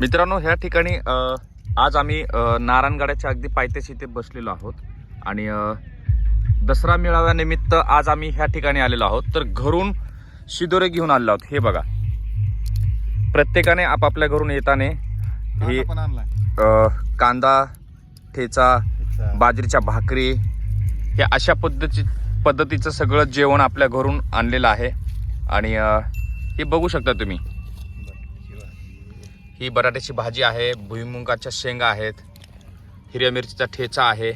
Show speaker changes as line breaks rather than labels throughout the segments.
मित्रांनो ह्या ठिकाणी आज आम्ही अ, नारायणगडाच्या अगदी पायथ्याशी इथे बसलेलो आहोत. आणि दसरा मेळाव्यानिमित्त आज आम्ही ह्या ठिकाणी आलेलो आहोत. तर घरून शिदोरे घेऊन आलेलो आहोत. हे बघा. प्रत्येकाने आपापल्या घरून येताना हे कांदा ठेचा बाजरीच्या भाकरी हे अशा पद्धती पद्धतीचं सगळं जेवण आपल्या घरून आणलेलं आहे. आणि हे बघू शकता तुम्ही. ही बटाट्याची भाजी आहे भुईमुगाच्या शेंगा आहेत हिरव्या मिरचीचा ठेचा आहे.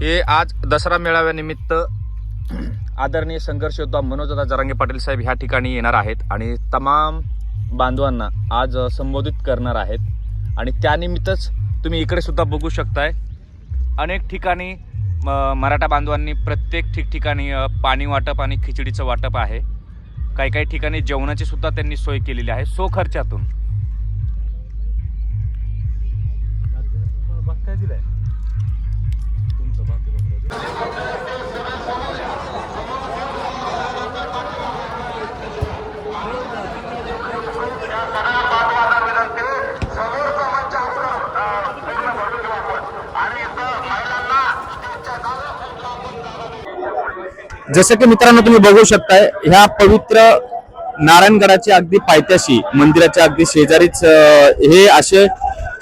हे आज दसरा मेळाव्यानिमित्त आदरणीय संघर्ष योद्धा मनोजदा जरांगे पाटील साहेब ह्या ठिकाणी येणार आहेत आणि तमाम बांधवांना आज संबोधित करणार आहेत. आणि त्यानिमित्तच तुम्ही इकडे सुद्धा बघू शकताय. अनेक ठिकाणी म, मराठा बांधवांनी प्रत्येक ठिकठिकाणी पाणी वाटप आणि खिचडीचं वाटप आहे. काही काही ठिकाणी जेवणाची सुद्धा त्यांनी सोय केलेली आहे. सो खर्चातून.
दिलाय? तुमचं
जसं की मित्रांनो तुम्ही बघू शकताय ह्या पवित्र नारायणगडाच्या अगदी पायथ्याशी मंदिराच्या अगदी शेजारीच हे असे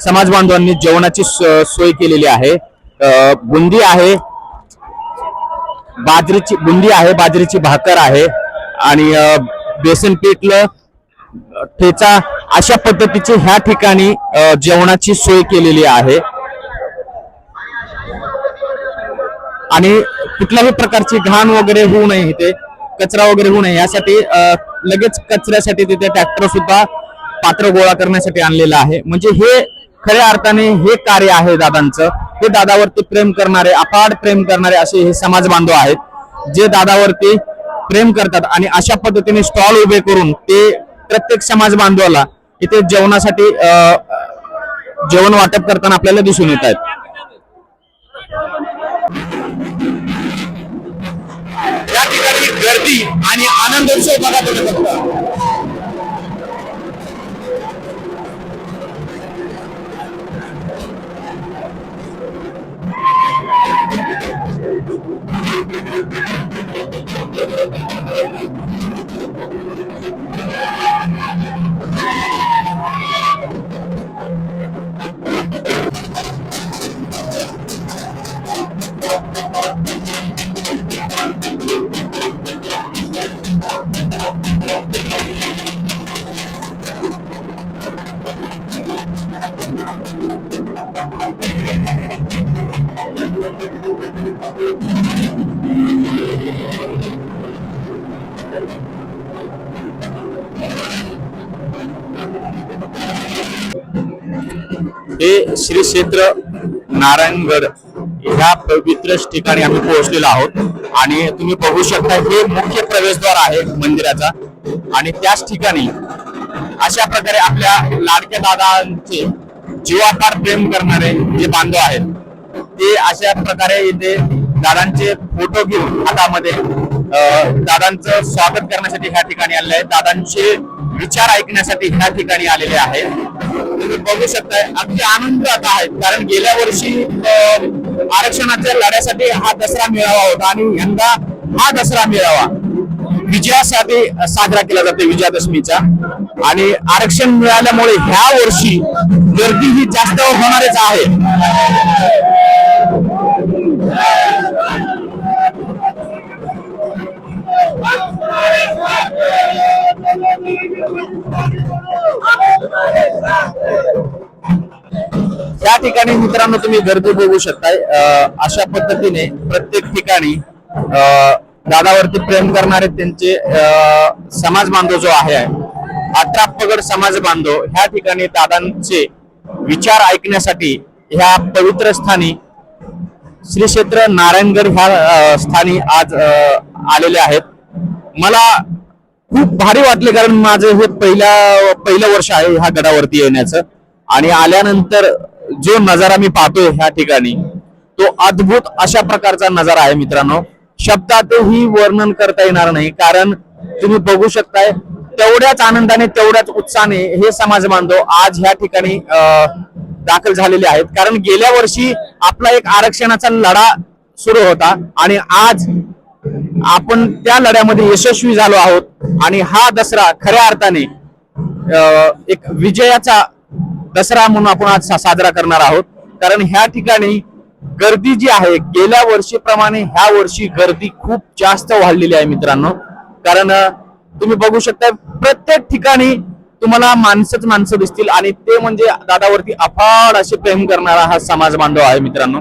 समाज बांधवांनी जेवणाची सोय केलेली आहे. बुंदी आहे बाजरीची बुंदी आहे बाजरीची भाकर आहे आणि बेसन पिठलं ठेचा अशा पद्धतीची ह्या ठिकाणी जेवणाची सोय केलेली आहे. आणि कुठल्याही प्रकारची घाण वगैरे होऊ नये इथे कचरा वगैरे होऊ नये. यासाठी लगेच कचऱ्यासाठी तिथे ट्रॅक्टर सुद्धा पात्र गोळा करण्यासाठी आणलेलं आहे. म्हणजे हे खऱ्या अर्थाने हे कार्य आहे दादांचं. हे दादावरती प्रेम करणारे अपाड प्रेम करणारे असे हे समाज बांधव आहेत. जे दादावरती प्रेम करतात आणि अशा पद्धतीने स्टॉल उभे करून ते प्रत्येक समाज बांधवाला इथे जेवणासाठी जेवण वाटप करताना आपल्याला दिसून येत आहेत. या गर्दी आणि आनंद उत्सव बघा तुम्ही फक्त. हे श्री क्षेत्र नारायणगड ह्या पवित्र ठिकाणी आम्ही पोहोचलेलो आहोत. आणि तुम्ही बघू शकता हे मुख्य प्रवेशद्वार आहे मंदिराचा. आणि त्याच ठिकाणी अशा प्रकारे आपल्या लाडक्या दादांचे जीवापार प्रेम करणारे जे बांधव आहेत ते अशा प्रकारे इथे दादांचे फोटो घेऊन हातामध्ये अं, दादांचं स्वागत करण्यासाठी ह्या ठिकाणी आलेलं आहे दादांचे विचार ऐकण्यासाठी ह्या ठिकाणी आलेले आहेत. तुम्ही बघू शकताय अगदी आनंदात आहेत कारण गेल्या वर्षी आरक्षणाच्या लढ्यासाठी हा दसरा मेळावा होता आणि यंदा हा दसरा मेळावा विजयासाठी साजरा केला जातो विजयादशमीचा. आणि आरक्षण मिळाल्यामुळे ह्या वर्षी गर्दी ही जास्त होणारच आहे. या ठिकाणी मित्रांनो तुम्ही गर्दी बघू शकताय. अशा पद्धतीने प्रत्येक ठिकाणी दादावरती प्रेम करणारे त्यांचे समाज बांधव जो आहे अठरा पगड समाज बांधव ह्या ठिकाणी दादांचे विचार ऐकण्यासाठी ह्या पवित्र स्थानी श्री क्षेत्र नारायणगड ह्या स्थानी आज आलेले आहेत. मला खूप भारी वाटले कारण माझं हे पहिल्या पहिलं वर्ष आहे ह्या गडावरती येण्याचं. आणि आल्यानंतर जो नजारा मी पाहतोय ह्या ठिकाणी तो अद्भुत अशा प्रकारचा नजारा आहे मित्रांनो. शब्दातही वर्णन करता येणार नाही कारण तुम्ही बघू शकताय तेवढ्याच आनंदाने तेवढ्याच उत्साहाने हे समाज बांधव आज ह्या ठिकाणी अं, दाखल झालेले आहेत. कारण गेल्या वर्षी आपला एक आरक्षणाचा लढा सुरू होता आणि आज आपण त्या लढ्यामध्ये यशस्वी झालो आहोत आणि हा दसरा खऱ्या अर्थाने एक विजयाचा दसरा म्हणून आपण आज साजरा करणार आहोत. कारण ह्या ठिकाणी गर्दी जी आहे गेल्या वर्षीप्रमाणे ह्या वर्षी गर्दी खूप जास्त वाढलेली आहे मित्रांनो. कारण तुम्ही बघू शकता प्रत्येक ठिकाणी तुम्हाला माणसंच माणसं दिसतील आणि ते म्हणजे दादावरती अफाड असे प्रेम करणारा हा समाज बांधव आहे मित्रांनो.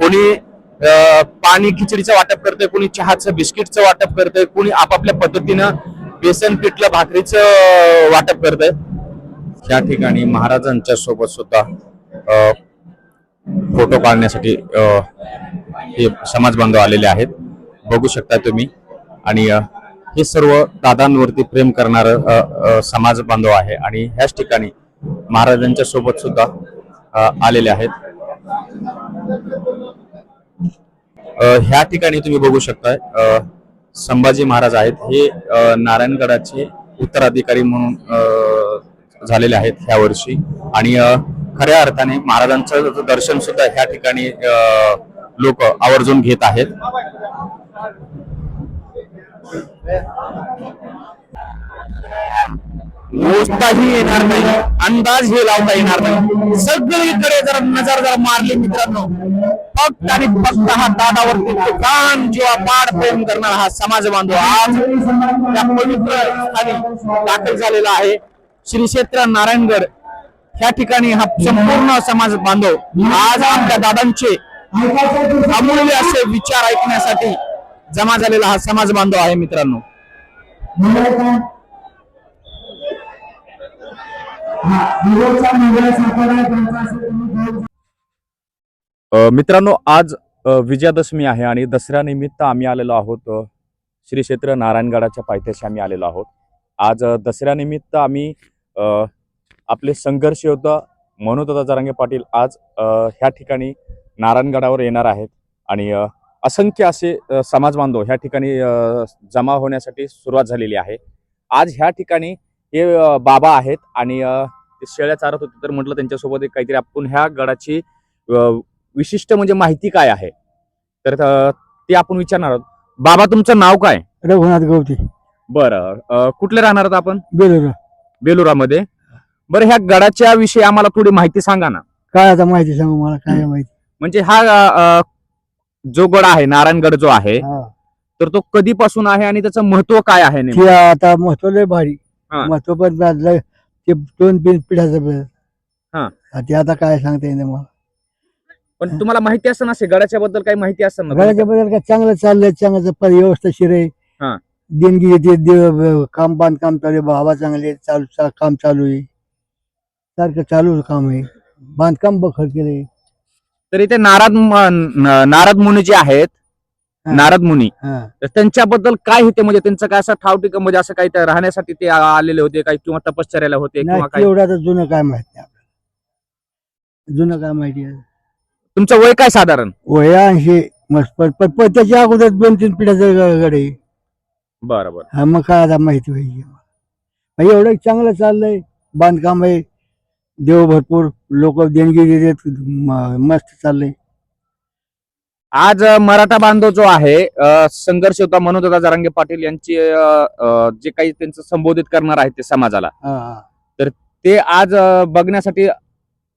कोणी पाणी खिचडीचं वाटप करतंय कोणी चहाचं बिस्किटचं वाटप करतंय कोणी आपापल्या पद्धतीनं बेसन पिठलं भाकरीचं वाटप करतंय. या ठिकाणी महाराजांच्या सोबत सुद्धा फोटो काढण्यासाठी हे समाज बांधव आलेले आहेत. बघू शकता तुम्ही. आणि हे सर्व दादांवरती प्रेम करणार समाज बांधव आहे. आणि ह्याच ठिकाणी महाराजांच्या सोबत सुद्धा आलेले आहेत. ह्या ठिकाणी तुम्ही बघू शकताय संभाजी महाराज आहेत. हे नारायणगडाचे उत्तराधिकारी म्हणून अ, झालेले आहेत ह्या वर्षी. आणि खऱ्या अर्थाने महाराजांचं दर्शन सुद्धा ह्या ठिकाणी लोक आवर्जून घेत आहेत. मोजताही येणार नाही अंदाज हे लावता येणार नाही. सगळीकडे जर नजर जर मारली मित्रांनो. फक्त आणि फक्त हा दादावरती तुकान जेव्हा पाड प्रेम करणारा हा समाज बांधव आज त्या पवित्र स्थानी दाखल झालेला आहे. श्री क्षेत्र नारायणगड. या ठिकाणी हा संपूर्ण समाज बांधव आज आपल्या दादांचे अमूल्य असे विचार ऐकण्यासाठी जमा झालेला हा समाज बांधव आहे मित्रांनो. मित्रांनो आज विजयादशमी आहे आणि दसऱ्यानिमित्त आम्ही आलेलो आहोत श्री क्षेत्र नारायणगडाच्या पायथ्याशी आम्ही आलेलो आहोत. आज दसऱ्यानिमित्त आम्ही अ, आपले संघर्ष योद्धा मनोदादा जरांगे पाटील आज अ, ह्या ठिकाणी नारायणगडावर येणार आहेत आणि असंख्य असे समाज बांधव ह्या ठिकाणी जमा होण्यासाठी सुरुवात झालेली आहे. आज ह्या ठिकाणी हे बाबा आहेत आणि शेळ्या चारत होते तर म्हटलं त्यांच्यासोबत एक काहीतरी आपण ह्या गडाची विशिष्ट म्हणजे माहिती काय आहे? तर ते आपण विचारणार आहोत. बाबा तुमचं नाव काय?
रघुनाथ गवती.
बरं कुठले राहणार आहात आपण?
बेलूर.
बेलुरामध्ये. बरं ह्या गडाच्या विषयी आम्हाला थोडी माहिती सांगा ना.
काय आता माहिती सांगू मला काय माहिती?
म्हणजे हा जो गड आहे नारायणगड जो आहे
हा.
तर तो कधीपासून आहे आणि त्याचं महत्त्व काय आहे नेमकं?
ते आता महत्त्व लय भारी
हा.
महत्त्व पण लय ते दोन तीन पिढ्याचं.
हा.
हा, ते आता काय सांगता येईल मला
पण तुम्हाला माहिती असं नसेल गडाच्या बद्दल काही माहिती असेल ना
घराच्या बद्दल काय चांगलं चाललंय चांगलं प- व्यवस्थिशीर आहे
हा.
देणगी येते देव- काम बांधकाम चालू आहे भावा चांगले चालू चा- काम चालू आहे सारखं चालू काम आहे बांधकाम बखर केलंय
तर इथे नारद नारद मुनी जे आहेत. नारद मुनी तर त्यांच्याबद्दल काय होते म्हणजे त्यांचं काय असं ठाव ठिकाण म्हणजे असं काही राहण्यासाठी ते आलेले होते काही किंवा तपश्चर्याला होते किंवा काही?
एवढं आता जुनं काय माहिती आपल्याला. जुनं काय माहिती आहे?
तुमचं वय काय साधारण?
वया ऐंशी मस्त. पण त्याच्या अगोदर दोन तीन पिढ्याचं गड.
बरं बरं.
हा मग काय आता माहिती पाहिजे. एवढं चांगलं चाललंय बांधकाम आहे देव भरपूर लोक देणगी देतात मस्त चाललंय.
आज मराठा बांधव जो आहे अ, संघर्ष होता मनोदादा जरांगे पाटील यांची अ, अ, जे काही त्यांचं संबोधित करणार आहे ते समाजाला.
हा, हा.
ते आज अ, बघण्यासाठी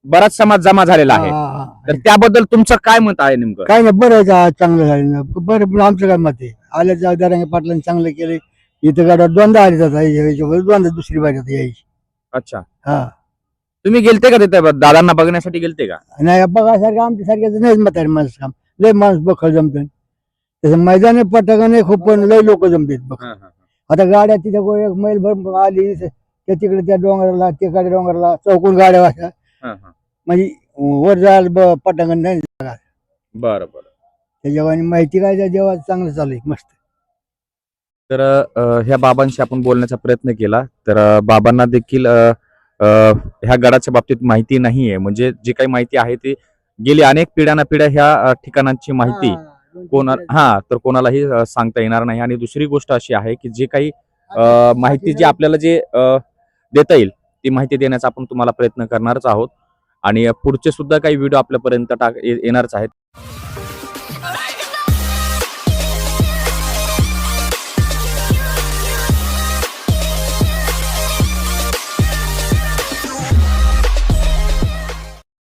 बराच समाज जमा झालेला आहे.
हा, हा,
तर. त्याबद्दल तुमचं काय मत आहे नेमकं?
काय नाही बरं आहे चांगलं झालं. ना बरं पण आमचं काय मत आहे? आल्याच्या दरांगे पाटलांनी चांगलं केलंय. इथं गाड्यात दोनदा आली जातात याच्यावर दोनदा दुसरी बारी आता यायची.
अच्छा.
हा.
तुम्ही गेलते का तिथे? दादांना बघण्यासाठी गेलते का?
नाही बघासारखं आमच्या सारख्याचं नाहीच म्हातारे माणसं काम. लय माणूस बखल जमतात तसं मैदानी पटाकाने खूप पण लय लोक जमतात बघ. आता गाड्या तिथे कोण एक मैल भर आली त्या तिकडे त्या डोंगराला तिकडे डोंगराला चौकून गाड्या वाशा म्हणजे वर जायला पटांगण नाही
बरं बरं.
त्याच्यावर आणि माहिती काय त्या जेव्हा चांगलं चालू आहे मस्त.
तर अ, ह्या बाबांशी आपण बोलण्याचा प्रयत्न केला. तर अ, बाबांना देखील अ, ह्या गडाच्या बाबतीत माहिती नाहीये. म्हणजे जी काही माहिती आहे ती गेली अनेक पिढ्याना पिढ्या ह्या ठिकाणांची माहिती कोणा हा तर कोणालाही सांगता येणार नाही. आणि दुसरी गोष्ट अशी आहे की जे काही माहिती जी आपल्याला जे देता येईल ती माहिती देण्याचा आपण तुम्हाला प्रयत्न करणारच आहोत. आणि पुढचे सुद्धा काही व्हिडिओ आपल्यापर्यंत टाक येणारच आहेत.